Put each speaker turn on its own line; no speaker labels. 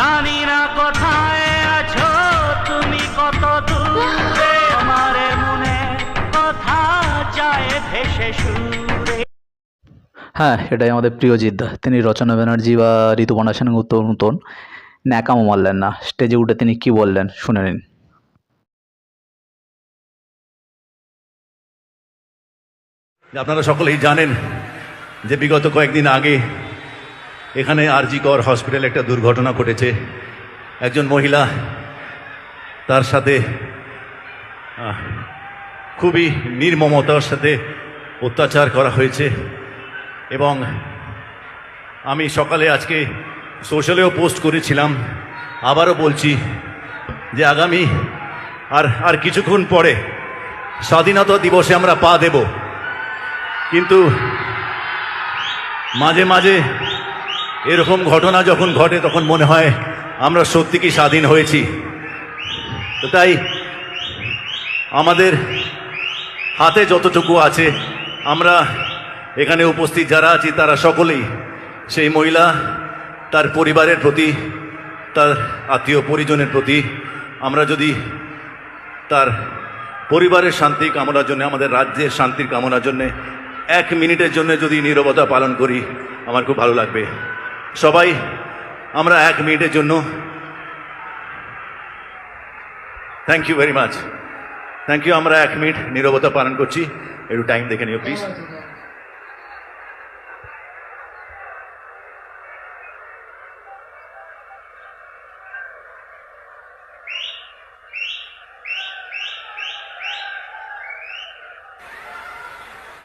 জানি না কোথায় আছো তুমি কত দূরে? আমার মনে কথা যায় ভেসে সুরে।
হ্যাঁ এটাই আমাদের প্রিয় জিদ্দা। তিনি রচনা ব্যানার্জি বা ঋতুপর্ণা সেনগুপ্ত নতুন। ন্যাকামো মারলেন না। স্টেজে উঠে তিনি কি বললেন শুনে নিন।
আপনারা সকলেই জানেন যে বিগত কয়েকদিন আগে এখানে আরজি কর হসপিটালে একটা দুর্ঘটনা ঘটেছে। একজন মহিলা তার সাথে খুবই নির্মমতার সাথে অত্যাচার করা হয়েছে এবং আমি সকালে আজকে সোশ্যালেও পোস্ট করেছিলাম। আবারও বলছি যে আগামী আর আর কিছুক্ষণ পরে স্বাধীনতা দিবসে আমরা পা দেব। কিন্তু মাঝে মাঝে এরকম ঘটনা যখন ঘটে, তখন মনে হয় আমরা সত্যি কি স্বাধীন হয়েছি। তো তাই আমাদের হাতে যতটুকু আছে, আমরা এখানে উপস্থিত যারা আছি, তারা সকলেই সেই মহিলা, তার পরিবারের প্রতি, তার আত্মীয় পরিজনের প্রতি, আমরা যদি তার পরিবারের শান্তি কামনার জন্য, আমাদের রাজ্যের শান্তির কামনার জন্যে, এক মিনিটের জন্য যদি নীরবতা পালন করি, আমার খুব ভালো লাগবে। সবাই, আমরা এক মিনিটের জন্য। Thank you very much thank you আমরা এক মিনিট নিরবতা পালন করছি। একটু টাইম দেখে নিও প্লিজ